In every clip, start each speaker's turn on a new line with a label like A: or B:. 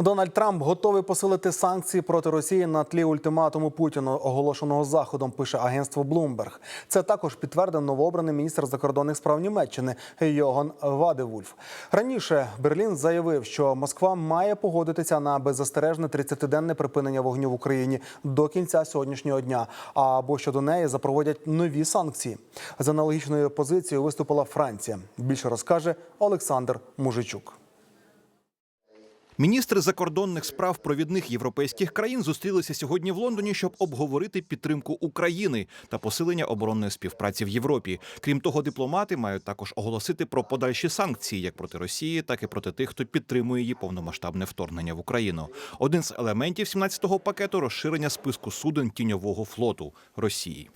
A: Дональд Трамп готовий посилити санкції проти Росії на тлі ультиматуму Путіну, оголошеного заходом. Пише агентство Bloomberg. Це також підтвердив новообраний міністр закордонних справ Німеччини Йоган Вадевульф. Раніше Берлін заявив, що Москва має погодитися на беззастережне 30-денне припинення вогню в Україні до кінця сьогоднішнього дня, або щодо неї запроводять нові санкції. З аналогічною позицією виступила Франція. Більше розкаже Олександр Мужичук.
B: Міністри закордонних справ провідних європейських країн зустрілися сьогодні в Лондоні, щоб обговорити підтримку України та посилення оборонної співпраці в Європі. Крім того, дипломати мають також оголосити про подальші санкції як проти Росії, так і проти тих, хто підтримує її повномасштабне вторгнення в Україну. Один з елементів 17-го пакету розширення списку суден тіньового флоту Росії.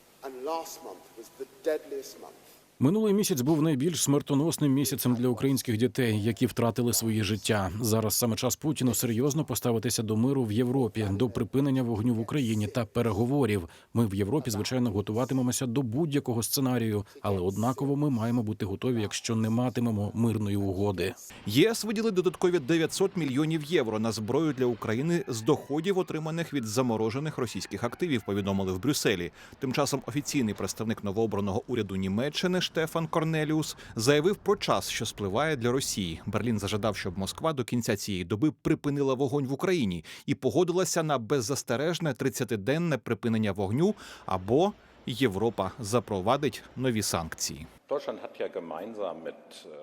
C: Минулий місяць був найбільш смертоносним місяцем для українських дітей, які втратили свої життя. Зараз саме час Путіну серйозно поставитися до миру в Європі, до припинення вогню в Україні та переговорів. Ми в Європі, звичайно, готуватимемося до будь-якого сценарію, але однаково ми маємо бути готові, якщо не матимемо мирної угоди.
B: ЄС виділить додаткові 900 мільйонів євро на зброю для України з доходів, отриманих від заморожених російських активів. Повідомили в Брюсселі. Тим часом офіційний представник новообраного уряду Німеччини Штефан Корнеліус заявив про час, що спливає для Росії. Берлін зажадав, щоб Москва до кінця цієї доби припинила вогонь в Україні і погодилася на беззастережне 30-денне припинення вогню або Європа запровадить нові санкції.
D: Äh,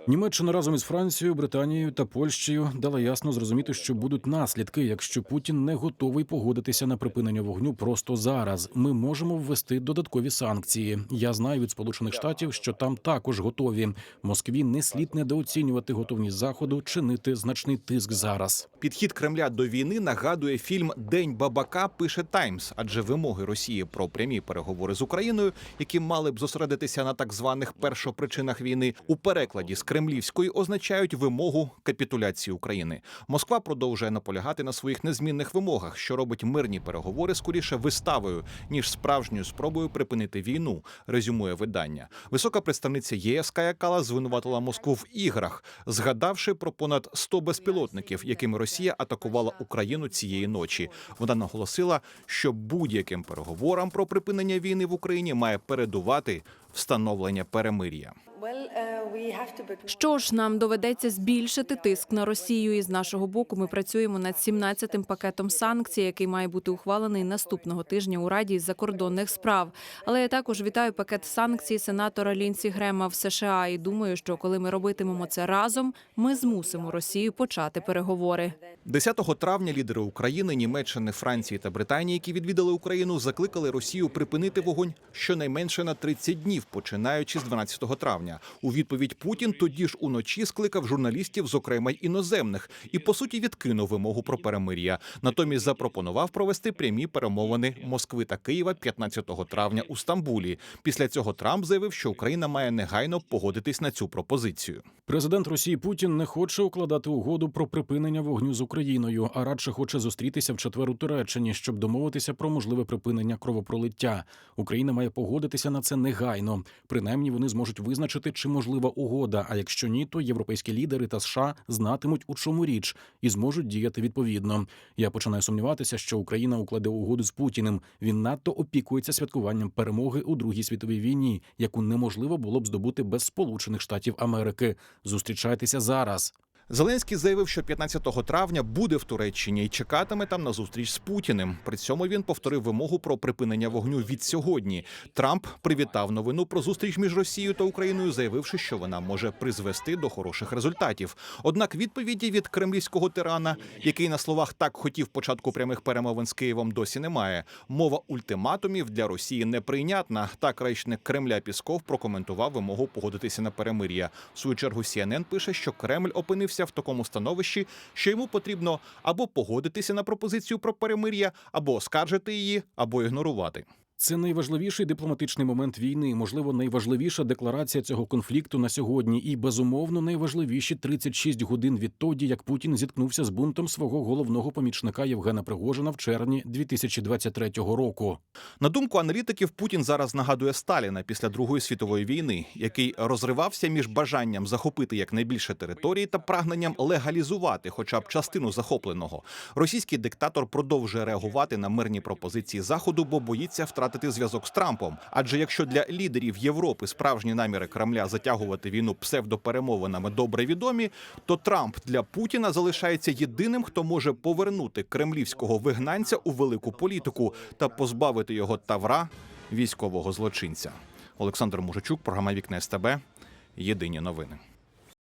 C: Німеччина разом із Францією, Британією та Польщею дала ясно зрозуміти, що будуть наслідки, якщо Путін не готовий погодитися на припинення вогню просто зараз. Ми можемо ввести додаткові санкції. Я знаю від Сполучених Штатів, що там також готові. Москві не слід недооцінювати готовність заходу чинити значний тиск зараз.
B: Підхід Кремля до війни нагадує фільм День бабака. Пише Таймс, адже вимоги Росії про прямі переговори з Україною, які мали б зосередитися на так званих першопричинах війни, у перекладі з кремлівської означають вимогу капітуляції України. Москва продовжує наполягати на своїх незмінних вимогах, що робить мирні переговори скоріше виставою ніж справжньою спробою припинити війну. Резюмує видання. Висока представниця ЄС Кая Кала звинуватила Москву в іграх, згадавши про понад 100 безпілотників, якими Росія атакувала Україну цієї ночі. Вона наголосила, що будь-яким переговорам про припинення війни в Україні має передувати встановлення перемир'я.
E: Що ж, нам доведеться збільшити тиск на Росію. І з нашого боку ми працюємо над 17-тим пакетом санкцій, який має бути ухвалений наступного тижня у Раді з закордонних справ. Але я також вітаю пакет санкцій сенатора Лінсі Грема в США. І думаю, що коли ми робитимемо це разом, ми змусимо Росію почати переговори.
B: 10 травня лідери України, Німеччини, Франції та Британії, які відвідали Україну, закликали Росію припинити вогонь щонайменше на 30 днів, починаючи з 12 травня. У відповідь Путін тоді ж уночі скликав журналістів, зокрема й іноземних, і по суті відкинув вимогу про перемир'я. Натомість запропонував провести прямі перемовини Москви та Києва 15 травня у Стамбулі. Після цього Трамп заявив, що Україна має негайно погодитись на цю пропозицію.
C: Президент Росії Путін не хоче укладати угоду про припинення вогню з Україною, а радше хоче зустрітися в четвер у Туреччині, щоб домовитися про можливе припинення кровопролиття. Україна має погодитися на це негайно. Принаймні вони зможуть визначити, чи можлива угода. А якщо ні, то європейські лідери та США знатимуть у чому річ і зможуть діяти відповідно. Я починаю сумніватися, що Україна укладе угоду з Путіним. Він надто опікується святкуванням перемоги у Другій світовій війні, яку неможливо було б здобути без Сполучених Штатів Америки. Зустрічайтеся зараз.
B: Зеленський заявив, що 15 травня буде в Туреччині і чекатиме там на зустріч з Путіним. При цьому він повторив вимогу про припинення вогню від сьогодні. Трамп привітав новину про зустріч між Росією та Україною, заявивши, що вона може призвести до хороших результатів. Однак відповіді від кремлівського тирана, який на словах так хотів початку прямих перемовин з Києвом, досі немає. Мова ультиматумів для Росії неприйнятна. Так речник Кремля Пісков прокоментував вимогу погодитися на перемир'я. В свою чергу CNN пише, що Кремль опинився в такому становищі, що йому потрібно або погодитися на пропозицію про перемир'я, або оскаржити її, або ігнорувати.
C: Це найважливіший дипломатичний момент війни, можливо, найважливіша декларація цього конфлікту на сьогодні, і безумовно найважливіші 36 годин відтоді, як Путін зіткнувся з бунтом свого головного помічника Євгена Пригожина в червні 2023 року.
B: На думку аналітиків, Путін зараз нагадує Сталіна після Другої світової війни, який розривався між бажанням захопити якнайбільше території та прагненням легалізувати хоча б частину захопленого. Російський диктатор продовжує реагувати на мирні пропозиції заходу, бо боїться втратити зв'язок з Трампом. Адже якщо для лідерів Європи справжні наміри Кремля затягувати війну псевдоперемовинами добре відомі, то Трамп для Путіна залишається єдиним, хто може повернути кремлівського вигнанця у велику політику та позбавити його тавра військового злочинця. Олександр Мужичук, програма Вікне СТБ. Єдині новини.